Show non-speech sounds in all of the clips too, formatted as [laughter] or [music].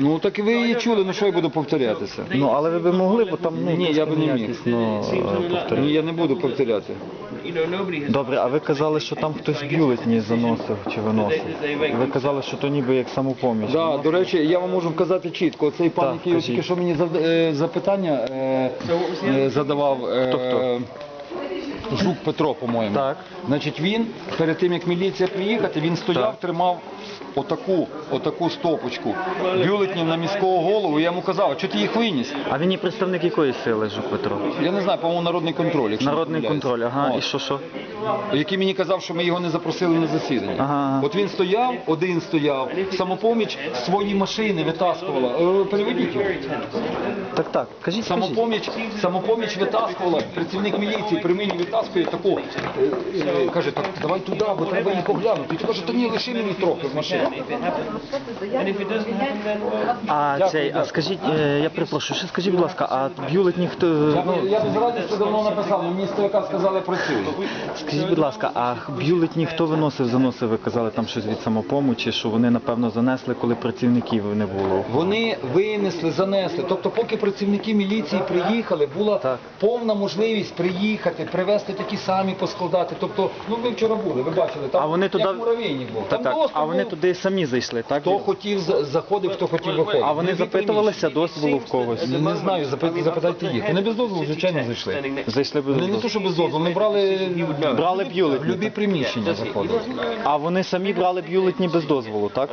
Ну так і ви її чули, ну що я буду повторятися? Ну, але ви б могли, бо там ну, Ні, я би не міг. е. Ні, я не буду повторяти. Добре, а ви казали, що там хтось бюлетні заносив чи виносив. Ви казали, що то ніби як самопоміч. Да, до речі, я вам можу вказати чітко. Цей пан, Так, який кажіть. тільки що мені зав- е, запитання е, е, задавав. е, Хто-хто? Жук Петро, по-моєму. Так. Значить, він перед тим як міліція приїхати, він стояв, Так. тримав отаку, отаку стопочку бюлетнів на міського голову. Я йому казав, що ти їх виніс? А він є представник якої сили, Жук Петро? Я не знаю, по-моєму, народний контроль. Якщо не Народний помиляюсь. контроль, ага, От. і що що? який мені казав, що ми його не запросили на засідання. Ага. От він стояв, один стояв, самопоміч свої машини витаскувала. Е, Переведіть його. Так, так, кажіть, кажіть. Самопоміч, самопоміч витаскувала, працівник міліції при мені витаскує таку, е, е, каже, так давай туди, бо треба їх оглянути. І каже, та ні, лиши мені трохи в машині. А цей, а скажіть, е, я перепрошую, ще скажіть, будь ласка, а бюлетні хто. Я, Ну, б- я б з радістю давно написав, але мені стояка сказали працює. скажіть, будь ласка, а бюлетні хто виносив, заносив? Ви казали там щось від самопомочі, що вони напевно занесли, коли працівників не було. Вони винесли, занесли. Тобто, поки працівники міліції приїхали, була повна можливість приїхати, привезти такі самі поскладати. Тобто, ну ви вчора були, ви бачили, там А вони туди- як муравейник був. Та Там так, доступ а вони був. туди самі зайшли, так? Хто хотів за- заходив, хто хотів виходив. А вони запитувалися дозволу в когось? Не знаю, запит- запитайте їх. Вони без дозволу, звичайно, зайшли. Зайшли без Вони не то, що без дозволу, вони брали, Брали в бюлетні. любі приміщення заходили. А вони самі брали бюлетні без дозволу, так?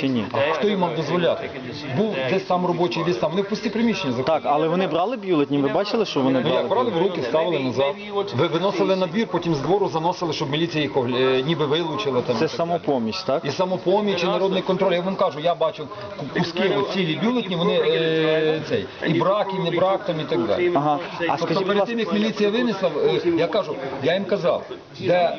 Чи ні? А хто їм мав дозволяти? Був десь там робочий, десь там. Вони в пусті приміщення заходили. Так, але вони брали бюлетні, ви бачили, що вони Ну як, брали в руки, ставили назад. Ви виносили на двір, потім з двору заносили, щоб міліція їх е, ніби вилучила. Там. Це самопоміч, так? І самопоміч, і народний контроль. Я вам кажу, я бачив куски, от цілі бюлетні, вони е, цей, і брак, і не брак там і так далі. Ага. А Тобто скажіть, будь перед ласка, тим, як міліція винесла, е, я кажу, я їм казав, де,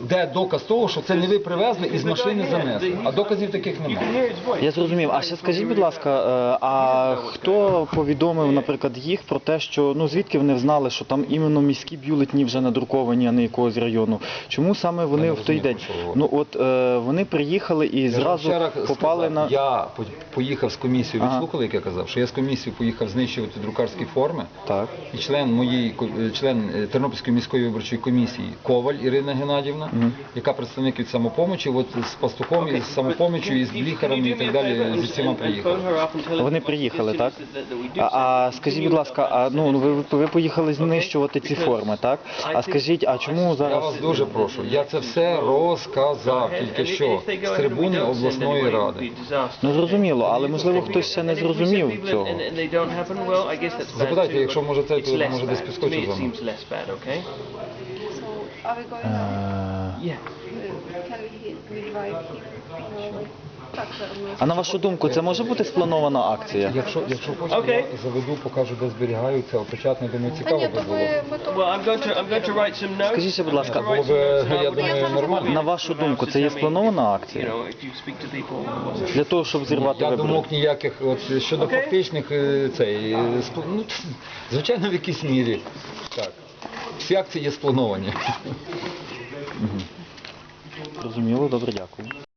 де доказ того, що це не ви привезли і з машини занесли. А доказів таких немає. я зрозумів. А ще скажіть, будь ласка, е, а хто повідомив, наприклад, їх про те, що ну звідки вони знали, що там іменно міські бюлетні вже надруковані, а не якогось району? Чому саме вони в той день? Ну от е, вони приїхали і зразу ще раз попали сказав, на Я поїхав з комісією, Ага. відслухали, як я казав, що я з комісією поїхав знищувати друкарські форми. так. І член моєї е, член е, Тернопільської міської виборчої комісії Коваль Ірина Геннадівна, яка представник від самопомочі, от з пастухом, і з самопомічю, і з бліхарами і так далі зі всіма приїхали. Вони приїхали, так? А, а скажіть, будь ласка, а ну ви, ви поїхали знищувати ці форми, так? А скажіть, а чому зараз Я вас дуже прошу. Я це все розказав тільки що з трибуни обласної ради. Ну зрозуміло, але можливо хтось ще не зрозумів цього. Запитайте, якщо може це, то може десь підскочив за мною. Are we going Can we, we drive here? А на вашу думку, це може бути спланована акція? Якщо, якщо хочете, я заведу, покажу, де зберігаються опечатки, думаю, цікаво би було. Скажіть, будь ласка, Було б, я думаю, нормально. на вашу думку, це є спланована акція? Для того, щоб зірвати Я вибори? думок ніяких, от щодо фактичних е, цей, е, сп- ну, [laughs] звичайно, в якійсь мірі. Так. Всі акції є сплановані. Зрозуміло, добре, дякую.